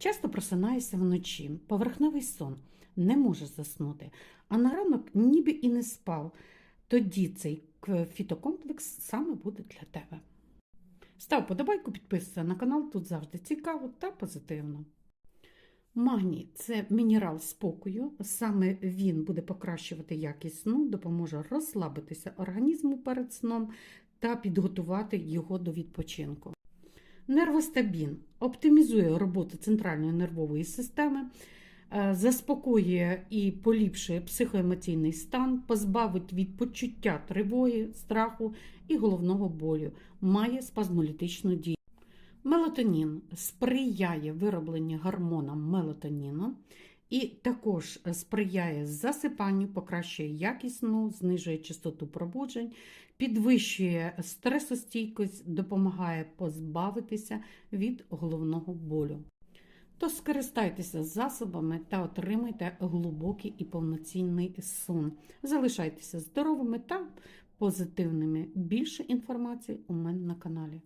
Часто просинаєшся вночі, поверхневий сон, не можеш заснути, а на ранок ніби і не спав. Тоді цей фітокомплекс саме буде для тебе. Став подобайку, підписуйся на канал, тут завжди цікаво та позитивно. Магній це мінерал спокою. Саме він буде покращувати якість сну, допоможе розслабитися організму перед сном та підготувати його до відпочинку. Нервостабін оптимізує роботу центральної нервової системи, е, заспокоює і поліпшує психоемоційний стан, позбавить від почуття тривоги, страху і головного болю, має спазмолітичну дію. Мелатонін сприяє виробленню гормона мелатоніну і також сприяє засипанню, покращує якість сну, знижує частоту пробуджень, підвищує стресостійкість, допомагає позбавитися від головного болю. То скористайтеся засобами та отримайте глибокий і повноцінний сон. Залишайтеся здоровими та позитивними. Більше інформації у мене на каналі.